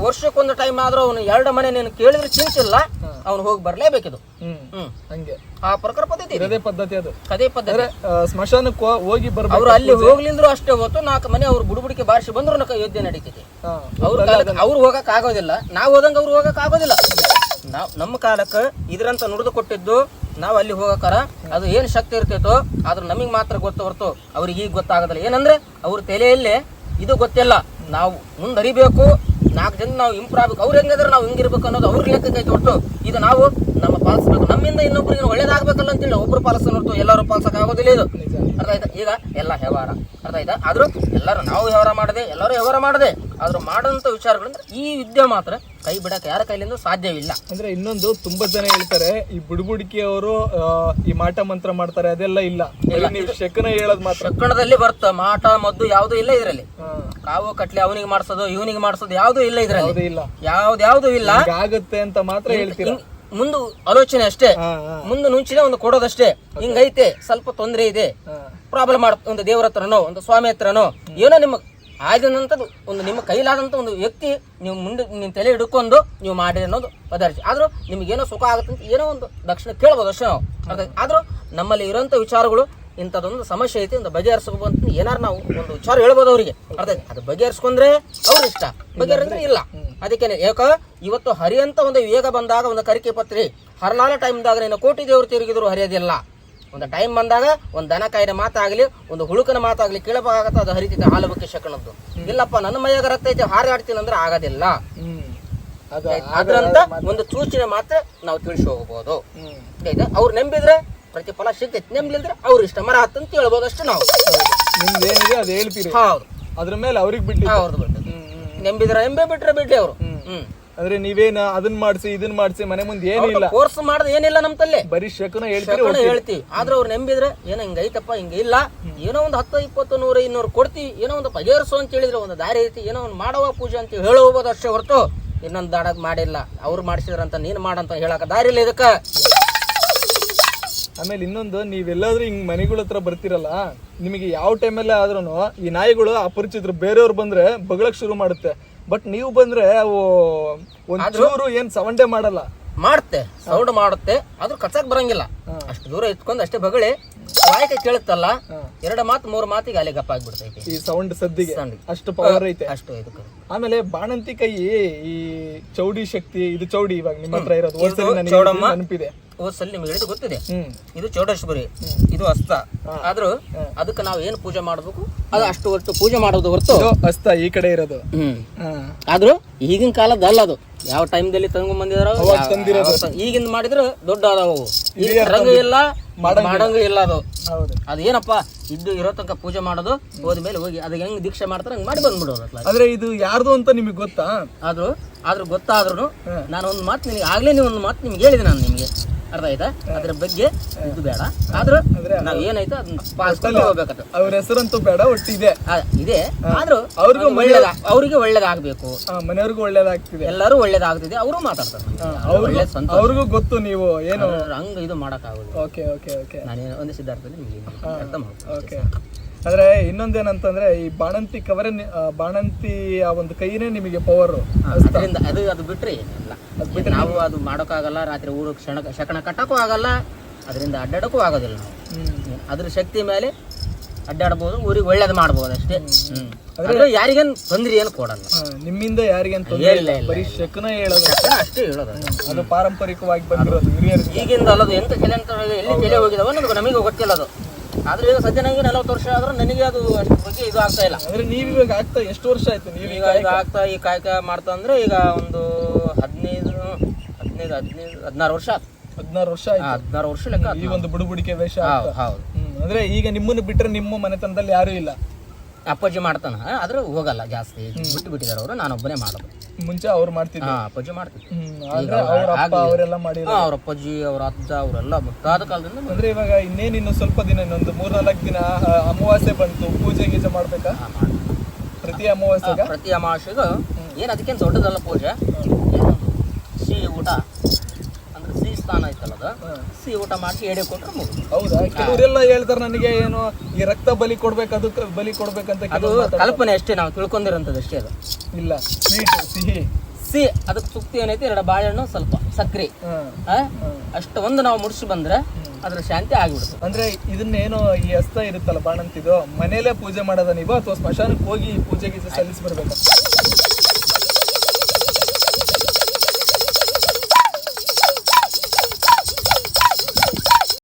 ವರ್ಷಕ್ಕೊಂದು ಟೈಮ್ ಆದ್ರೂ ಅವನು ಎರಡು ಮನೆ ನೀನು ಕೇಳಿದ್ರೆ ಚಿಂತಿಲ್ಲ ಅವ್ನು ಹೋಗಿ ಬರ್ಲೇಬೇಕಿದು. ಹ್ಮ್. ಹಂಗೆ. ಆ ಪ್ರಕಾರ ಪದ್ಧತಿ ಇದೆ. ಇರೋದೇ ಪದ್ಧತಿ ಅದು. ಅದೇ ಪದ್ಧತಿ. ಅಂದ್ರೆ ಆ, ಸ್ಮಶಾನಕ್ಕೆ ಹೋ- ಹೋಗಿ ಬರ್ಬೇಕು ಅವ್ರು ಅಲ್ಲಿ ಹೋಗ್ಲಿಂದ್ರು ಅಷ್ಟೇ ಹೊತ್ತು ನಾಲ್ಕು ಮನೆ ಅವ್ರು ಬುಡುಬುಡಿಕೆ ಬಾರಿಸಿ ಬಂದ್ರು ನಕ ಯೋಜನೆ ನಡೀತೈತಿ. ಹಾ. ಅವ್ರ ಕಾಲಕ್ಕೆ ಅವ್ರು ಹೋಗಕ್ ಆಗೋದಿಲ್ಲ. ನಾವು ಹೋದಂಗ ಅವ್ರು ಹೋಗಕ್ ಆಗೋದಿಲ್ಲ. ನಾವ್ ನಮ್ಮ ಕಾಲಕ್ಕೆ ಇದ್ರಂತ ನುಡಿದು ಕೊಟ್ಟಿದ್ದು ನಾವು ಅಲ್ಲಿ ಹೋಗಕಾರ ಅದು ಏನ್ ಶಕ್ತಿ ಇರ್ತೈತೋ ಆದ್ರೆ ನಮಗ್ ಮಾತ್ರ ಗೊತ್ತು ಹೊರತು ಅವ್ರಿಗೆ ಈಗ ಗೊತ್ತಾಗೋದಿಲ್ಲ. ಏನಂದ್ರೆ ಅವ್ರ ತಲೆಯಲ್ಲೇ ಇದು ಗೊತ್ತಿಲ್ಲ. ನಾವು ಮುಂದರಿಬೇಕು ನಾಲ್ಕು ಜನ ನಾವು ಇಂಪ್ರೂವ್ ಆಗ್ಬೇಕು. ಅವ್ರು ಹೆಂಗಿದ್ರೆ ನಾವು ಹೆಂಗಿರ್ಬೇಕು ಅನ್ನೋದು ಅವ್ರ ಲೆಕ್ಕಕ್ಕೆ ಹೊರತು ಇದು ನಾವು ನಮ್ಮ ಪಾಲಿಸ್ಬೇಕು. ನಮ್ಮಿಂದ ಇನ್ನೊಬ್ರಿಗೆ ಒಳ್ಳೇದಾಗಬೇಕಲ್ಲ ಅಂತೇಳಿ ಒಬ್ರು ಪಾಲಿಸೋ ಹೊರತು ಎಲ್ಲರೂ ಪಾಲಿಸಕ್ಕಾಗೋದಿಲ್ಲ ಇದು. ಅರ್ಥ ಆಯ್ತಾ ಈಗ ಎಲ್ಲ ವ್ಯವಹಾರ. ಅರ್ಥ ಆಯ್ತಾ ಆದ್ರೂ ಎಲ್ಲರೂ ನಾವು ವ್ಯವಹಾರ ಮಾಡದೆ ಎಲ್ಲರೂ ವ್ಯವಹಾರ ಮಾಡದೆ ಆದ್ರೂ ಮಾಡೋಂಥ ವಿಚಾರಗಳಂದ್ರೆ ಈ ವಿದ್ಯೆ ಮಾತ್ರ ಕೈ ಬಿಡಕ್ಕೆ ಯಾರ ಕೈಲಿಂದ ಸಾಧ್ಯವಿಲ್ಲ. ಅಂದ್ರೆ ಇನ್ನೊಂದು ತುಂಬಾ ಜನ ಹೇಳ್ತಾರೆ ಈ ಬುಡ್ಬುಡಿಕೆ ಅವರು ಈ ಮಾಟ ಮಂತ್ರ ಮಾಡ್ತಾರೆ ಅದೆಲ್ಲ ಇಲ್ಲ. ನೀವು ಶಕನ ಹೇಳೋದ್ ಮಾತ್ರ. ಶಕ್ಕಣದಲ್ಲಿ ಬರ್ತ ಮಾಟ ಮದ್ದು ಯಾವುದೂ ಇಲ್ಲ ಇದರಲ್ಲಿ. ಕಾವು ಕಟ್ಲೆ ಅವನಿಗೆ ಮಾಡಿಸೋದು ಇವನಿಗೆ ಮಾಡಿಸೋದು ಯಾವುದೂ ಇಲ್ಲ ಇದರಲ್ಲಿ. ಯಾವುದೇ ಇಲ್ಲ. ಯಾವ್ದು ಯಾವ್ದು ಇಲ್ಲ. ಆಗುತ್ತೆ ಅಂತ ಮಾತ್ರ ಹೇಳ್ತೀರಾ? ಮುಂದು ಆಲೋಚನೆ ಅಷ್ಟೇ ಮುಂದೆ ನುಂಚಿನ ಒಂದು ಕೊಡೋದಷ್ಟೇ. ಹಿಂಗೈತೆ ಸ್ವಲ್ಪ ತೊಂದರೆ ಇದೆ. ಪ್ರಾಬ್ಲಮ್ ಮಾಡ ಒಂದು ದೇವರ ಹತ್ರನೋ ಒಂದು ಸ್ವಾಮಿ ಹತ್ರನೋ ಏನೋ ನಿಮ್ಮ ಆಗಿದಂಥದ್ದು ಒಂದು ನಿಮ್ಮ ಕೈಲಾದಂಥ ಒಂದು ವ್ಯಕ್ತಿ ನೀವು ಮುಂದೆ ನಿಮ್ಮ ತಲೆ ಹಿಡ್ಕೊಂಡು ನೀವು ಮಾಡಿ ಅನ್ನೋದು ಪದಾರ್ಥ. ಆದ್ರೂ ನಿಮಗೇನೋ ಸುಖ ಆಗುತ್ತೆ ಅಂತ ಏನೋ ಒಂದು ದಕ್ಷಿಣ ಕೇಳ್ಬೋದು ಅಷ್ಟೇ ನಾವು? ಆದ್ರೂ ನಮ್ಮಲ್ಲಿ ಇರೋಂಥ ವಿಚಾರಗಳು ಇಂಥದ್ದೊಂದು ಸಮಸ್ಯೆ ಐತಿ ಒಂದು ಅಂತ ಏನಾರು ನಾವು ಒಂದು ವಿಚಾರ ಹೇಳ್ಬೋದು ಅವರಿಗೆ. ಅರ್ಥ ಅದು ಬಗೆಹರಿಸ್ಕೊಂಡ್ರೆ ಅವ್ರ ಇಷ್ಟ ಬಗೆಹರಿದ್ರೆ ಇಲ್ಲ. ಅದಕ್ಕೆ ಯಾಕ ಇವತ್ತು ಹರಿಯಂತ ಒಂದು ವೇಗ ಬಂದಾಗ ಒಂದು ಕರಿಕೆ ಪತ್ರಿ ಹರಲಾಲ ಟೈಮ್ದಾಗ ನೀನು ಕೋಟಿ ದೇವರು ತಿರುಗಿದ್ರು ಹರಿಯೋದಿಲ್ಲ. ಒಂದು ಟೈಮ್ ಬಂದಾಗ ಒಂದು ದನ ಕಾಯಿನ ಮಾತಾಗಲಿ ಒಂದು ಹುಳುಕನ ಮಾತಾಗಲಿ ಕೇಳಬೇಕಾಗತ್ತ ಅದು ಹರಿತೈತೆ ಹಾಲು ಬಗ್ಗೆ ಶಕಣದ್ದು ಇಲ್ಲಪ್ಪ ನನ್ನ ಮೈಯಾಗ ರಕ್ತ ಐತೆ ಹಾರಾಡ್ತೀನಿ ಅಂದ್ರೆ ಆಗೋದಿಲ್ಲ. ಅದ್ರಂತ ಒಂದು ಸೂಚನೆ ಮಾತ್ರ ನಾವು ತಿಳಿಸಿ ಆಯ್ತಾ? ಅವ್ರು ನೆಂಬಿದ್ರೆ ಪ್ರತಿಫಲ ಸಿಗ್ತೈತಿ. ನಂಬಲಿದ್ರೆ ಅವ್ರ ಇಷ್ಟ ಮರ ಹತ್ತಂತ ಹೇಳ್ಬೋದು ಅಷ್ಟು ನಾವು. ನಿಮ್ದು ಏನಿದೆ ಅದು ಹೇಳ್ತೀರಿ. ಹೌದು. ಅದ್ರ ಮೇಲೆ ಅವ್ರಿಗೆ ಬಿಟ್ಟು ಅವ್ರದ್ದು ನಂಬಿದ್ರೆ ನಂಬೆ ಬಿಟ್ರೆ ಬಿಡ್ಲಿ ಅವರು. ಹ್ಮ್. ಅಂದ್ರೆ ನೀವೇನ ಅದನ್ ಮಾಡ್ಸಿ ಇದನ್ ಮಾಡ್ಸಿ ಮನೆ ಮುಂದೆ ಏನಿಲ್ಲ. ಕೋರ್ಸ್ ಮಾಡದ ಏನಿಲ್ಲ ನಮ್ ತಲೆ ಬರೀ ಶಕನ ಹೇಳ್ತೀವಿ ಹೇಳ್ತೀವಿ. ಆದ್ರೆ ಅವ್ರು ನಂಬಿದ್ರೆ ಏನೋ ಹಿಂಗ ಐತಪ್ಪ ಹಿಂಗ ಇಲ್ಲ. ಏನೋ ಒಂದು ಹತ್ತು ಇಪ್ಪತ್ತು ನೂರ ಇನ್ನೂರು ಕೊಡ್ತೀವಿ. ಏನೋ ಒಂದು ಬಗೆಹರಿಸು ಅಂತ ಹೇಳಿದ್ರೆ ಒಂದು ದಾರಿ ಐತಿ. ಏನೋ ಒಂದು ಮಾಡವ ಪೂಜೆ ಅಂತ ಹೇಳೋಬೋದು ಅಷ್ಟೇ ಹೊರತು ಇನ್ನೊಂದು ದಾಡಕ್ ಮಾಡಿಲ್ಲ. ಅವ್ರು ಮಾಡಿಸಿದ್ರಂತ ನೀನ್ ಮಾಡಂತ ಹೇಳಕ ದಾರಿ ಇಲ್ಲ ಇದಕ್ಕ. ಆಮೇಲೆ ಇನ್ನೊಂದು ನೀವೆಲ್ಲಾದ್ರೂ ಹಿಂಗೆ ಮನೆಗಳ ಹತ್ರ ಬರ್ತಿರಲ್ಲ ನಿಮಗೆ ಯಾವ ಟೈಮಲ್ಲಿ ಆದ್ರೂ ಈ ನಾಯಿಗಳು ಅಪರಿಚಿತರು ಬೇರೆಯವ್ರು ಬಂದ್ರೆ ಬಗಳಕ್ಕೆ ಶುರು ಮಾಡುತ್ತೆ. ಬಟ್ ನೀವು ಬಂದ್ರೆ ಅವು ಒಂದ್ ಏನು ಏನ್ ಸವಂಡೆ ಮಾಡಲ್ಲ. ಮಾಡುತ್ತೆ ಸೌಂಡ್ ಮಾಡುತ್ತೆ ಆದ್ರೂ ಕಚ್ಚಕ್ ಬರಂಗಿಲ್ಲ. ಅಷ್ಟು ದೂರ ಇಟ್ಕೊಂಡು ಅಷ್ಟೇ ಬಗಳಿ ವಾಯ್ಕೆ ಕೇಳುತ್ತಲ್ಲ ಎರಡು ಮಾತು ಮೂರು ಮಾತಿಗೆ ಅಲ್ಲಿ ಗಪ್ಪ ಆಗ್ಬಿಡ್ತೈತಿ. ಈ ಸೌಂಡ್ ಸದ್ದಿಗೆ ಅಷ್ಟು ಪವರ್ ಐತೆ. ಅಷ್ಟು ಇದಕ್ಕೆ ಆಮೇಲೆ ಬಾಣಂತಿ ಕೈ ಈ ಚೌಡಿ ಶಕ್ತಿ ಇದು ಚೌಡಿ ಇವಾಗ ನಿಮ್ಮ ಹತ್ರ ಇರೋದು ಚೌಡಮ್ಮ. ನೆನಪಿದೆ. ಓಸಲ್ಲಿ ನಿಮ್ಗೆ ಗೊತ್ತಿದೆ. ಇದು ಚೌಡೇಶ್ವರಿ ಇದು ಅಸ್ತ. ಆದ್ರೂ ಅದಕ್ಕೆ ನಾವು ಏನು ಪೂಜೆ ಮಾಡಬೇಕು? ಅದು ಅಷ್ಟು ಹೊರತು ಪೂಜೆ ಮಾಡೋದು ಹೊರತು. ಅಸ್ತ ಈ ಕಡೆ ಇರೋದು. ಆದ್ರೂ ಈಗಿನ ಕಾಲದ ಅಲ್ಲ ಅದು. ಯಾವ ಟೈಮ್ ದಲ್ಲಿ ತಂಗು ಬಂದಿದಾರೋ ಈಗಿಂದ ಮಾಡಿದ್ರು ದೊಡ್ಡ ಅದಾವು ರಂಗ ಇಲ್ಲ ಮಾಡಂಗ ಇಲ್ಲ ಅದು. ಹೌದು. ಅದೇನಪ್ಪ ಇದ್ದು ಇರೋ ತನಕ ಪೂಜೆ ಮಾಡೋದು ಹೋದ್ಮೇಲೆ ಹೋಗಿ ಅದಕ್ಕೆ ಹೆಂಗ್ ದೀಕ್ಷೆ ಮಾಡ್ತಾರೆ ಹಂಗ್ ಮಾಡಿ ಬಂದ್ಬಿಡೋದು. ಆದ್ರೆ ಇದು ಯಾರ್ದು ಅಂತ ನಿಮಗೆ ಗೊತ್ತಾ? ಆದ್ರೂ ಆದ್ರೂ ಗೊತ್ತಾದ್ರೂ ನಾನು ಒಂದು ಮಾತು ನಿನಗೆ ಆಗ್ಲೇ ನೀವು ಒಂದು ಮಾತು ನಿಮ್ಗೆ ಹೇಳಿದೆ ನಾನು ನಿಮಗೆ. ಅರ್ಥ ಆಯ್ತಾ? ಅದ್ರ ಬಗ್ಗೆ ಇದು ಬೇಡ. ಆದ್ರೂ ನಾವ್ ಏನಾಯ್ತು ಅದನ್ನ ಪಾಲಿಸ್ಕೊಂಡು ಹೋಗ್ಬೇಕಂತ ಅವ್ರ ಹೆಸರಂತೂ ಬೇಡ ಒಟ್ಟಿದೆ. ಇದೆ. ಆದ್ರೂ ಅವ್ರಿಗೂ ಒಳ್ಳೇದ? ಅವ್ರಿಗೆ ಒಳ್ಳೇದಾಗ್ಬೇಕು. ಮನೆಯವ್ರಿಗೂ ಒಳ್ಳೇದಾಗ್ತಿದೆ. ಎಲ್ಲರೂ ಒಳ್ಳೇದಾಗ್ತಿದೆ ಅವರು ಮಾತಾಡ್ತಾರೆ. ಅವ್ರಿಗೂ ಗೊತ್ತು ನೀವು ಏನು? ಹಂಗ ಇದು ಮಾಡಕ್ಕಾಗೋದು ಓಕೆ ಓಕೆ ಓಕೆ. ನಾನೇನು ಒಂದು ಸಿದ್ಧಾರ್ಥದಲ್ಲಿ ನಿಮಗೆ ಅರ್ಥ ಮಾಡ್ತೀನಿ ಓಕೆ. ಆದ್ರೆ ಇನ್ನೊಂದೇನಂತಂದ್ರೆ ಈ ಬಾಣಂತಿ ಕವರೇ ಬಾಣಂತಿ ಆ ಒಂದು ಕೈನೇ ನಿಮಗೆ ಪವರ್ ಅದರಿಂದ ಅದು ಅದು ಬಿಟ್ರೆ ಏನಿಲ್ಲ. ನಾವು ಅದು ಮಾಡೋಕ್ಕಾಗಲ್ಲ ರಾತ್ರಿ ಊರು ಕ್ಷಣ ಶಕಣ ಕಟ್ಟಕ್ಕೂ ಆಗಲ್ಲ ಅದರಿಂದ ಅಡ್ಡಾಡಕ್ಕೂ ಆಗೋದಿಲ್ಲ ನಾವು. ಅದ್ರ ಶಕ್ತಿ ಮೇಲೆ ಅಡ್ಡಾಡ್ಬೋದು ಊರಿಗೆ ಒಳ್ಳೇದು ಮಾಡ್ಬೋದು ಅಷ್ಟೇ. ಆದ್ರೆ ಯಾರಿಗೇನು ತೊಂದ್ರೆ ಏನು ಕೊಡಲ್ಲ. ನಿಮ್ಮಿಂದ ಯಾರಿಗೇನ್ ತೊಂದರೆ ಇಲ್ಲ ಬರೀ ಶಕನ ಹೇಳೋದು ಅಷ್ಟೇ. ಹೇಳೋದು ಅದು. ಅದು ಪಾರಂಪರಿಕವಾಗಿ ಬಂದಿರೋದು ಹಿರಿಯರಿಗೆ ಈಗಿಂದ ಅಲ್ಲದು ಎಂತ ತಲೆ ಅಂತ ಎಲ್ಲಿ ತಲೆ ಹೋಗಿದಾವ ನಮಗೆ ಗೊತ್ತಿಲ್ಲ ಅದು. ಆದ್ರೆ ಈಗ ಸದ್ಯ ನನಗೆ ನಲವತ್ತು ವರ್ಷ ಆದ್ರೂ ನನಗೆ ಅದು ಅಷ್ಟು ಬಗ್ಗೆ ಇದು ಆಗ್ತಾ ಇಲ್ಲ. ಅಂದ್ರೆ ನೀವು ಇವಾಗ ಆಗ್ತಾ ಎಷ್ಟು ವರ್ಷ ಆಯ್ತು ನೀವು ಈಗ ಈಗ ಆಗ್ತಾ ಈ ಕಾಯಕ ಮಾಡ್ತಾ ಅಂದ್ರೆ ಈಗ ಒಂದು ಹದಿನೈದು ಹದಿನೈದು ಹದಿನೈದು ಹದಿನಾರು ವರ್ಷ ಆಯ್ತು ಹದಿನಾರು ವರ್ಷ ಆಯ್ತು. ಹದಿನಾರು ವರ್ಷ ಲೆಕ್ಕ. ಈ ಒಂದು ಬುಡುಬುಡಿಕೆ ವೇಷ ಹೌದು. ಹೌದು ಅಂದ್ರೆ ಈಗ ನಿಮ್ಮನ್ನು ಬಿಟ್ಟರೆ ನಿಮ್ಮ ಮನೆತನದಲ್ಲಿ ಯಾರು ಇಲ್ಲ. ಅಪ್ಪಾಜಿ ಮಾಡ್ತಾನ. ಆದ್ರೆ ಹೋಗಲ್ಲ ಜಾಸ್ತಿ. ಬಿಟ್ಟು ಬಿಟ್ಟಿದಾರೆ ಅವರು ನಾನೊಬ್ಬನೇ ಮಾಡೋದು. ಮುಂಚೆ ಅವ್ರು ಮಾಡ್ತಿದ್ರು. ಹಾ ಅಪ್ಪಾಜಿ ಮಾಡ್ತಿದ್ರು. ಅವ್ರ ಅಪ್ಪಾಜಿ ಅವ್ರ ಅಜ್ಜ ಅವರೆಲ್ಲ ಮುಟ್ಟಾದ ಕಾಲದಿಂದ ಅಂದ್ರೆ ಇವಾಗ ಇನ್ನೇನು ಇನ್ನು ಸ್ವಲ್ಪ ದಿನ ಇನ್ನೊಂದು ಮೂರ್ನಾಲ್ಕು ದಿನ ಆ, ಅಮಾವಾಸ್ಯೆ ಬಂತು. ಪೂಜೆ ಗೀಜೆ ಮಾಡ್ಬೇಕಾ? ಪ್ರತಿ ಅಮಾವಾಸ್ಯೆಗೆ? ಪ್ರತಿ ಅಮಾವಾಸ್ಯೆಗೂ. ಏನು ಅದಕ್ಕೇನು ದೊಡ್ಡದಲ್ಲ ಪೂಜೆ? ಸಿಹಿ ಊಟ. ಸ್ಥಾನ ಐತಲ್ಲ ಅದ? ಸಿ ಊಟ ಮಾಡಿಸಿ ಎಡೆ ಕೊಟ್ರೆ ಮುಗಿದು ಹೌದಾ? ಕೆಲವರೆಲ್ಲ ಹೇಳ್ತಾರೆ ನನಗೆ ಏನು ಈ ರಕ್ತ ಬಲಿ ಕೊಡ್ಬೇಕು ಅದಕ್ಕೆ ಬಲಿ ಕೊಡ್ಬೇಕಂತ ಅದು. ಕಲ್ಪನೆ ಅಷ್ಟೇ ನಾವು ತಿಳ್ಕೊಂಡಿರೋಂಥದ್ದು ಅಷ್ಟೇ ಅದು. ಇಲ್ಲ ಸ್ವೀಟ್ ಸಿಹಿ. ಸಿ ಅದಕ್ಕೆ ಸುಕ್ತಿ ಏನೈತಿ? ಎರಡು ಬಾಳೆಹಣ್ಣು ಸ್ವಲ್ಪ ಸಕ್ರೆ. ಅಷ್ಟು ಒಂದು ನಾವು ಮುಡಿಸಿ ಬಂದ್ರೆ ಅದ್ರ ಶಾಂತಿ ಆಗಿಬಿಡುತ್ತೆ. ಅಂದ್ರೆ ಇದನ್ನೇನು ಈ ಹಸ್ತ ಇರುತ್ತಲ್ಲ ಬಾಣಂತಿದು ಮನೇಲೆ ಪೂಜೆ ಮಾಡೋದ ನೀವು? ಅಥವಾ ಸ್ಮಶಾನಕ್ಕೆ ಹೋಗಿ ಪೂಜೆಗೆ ಪೂಜೆ ಗೀಜೆ ಸಲ್ಲಿಸಿ ಬರ್ಬೇಕಾ?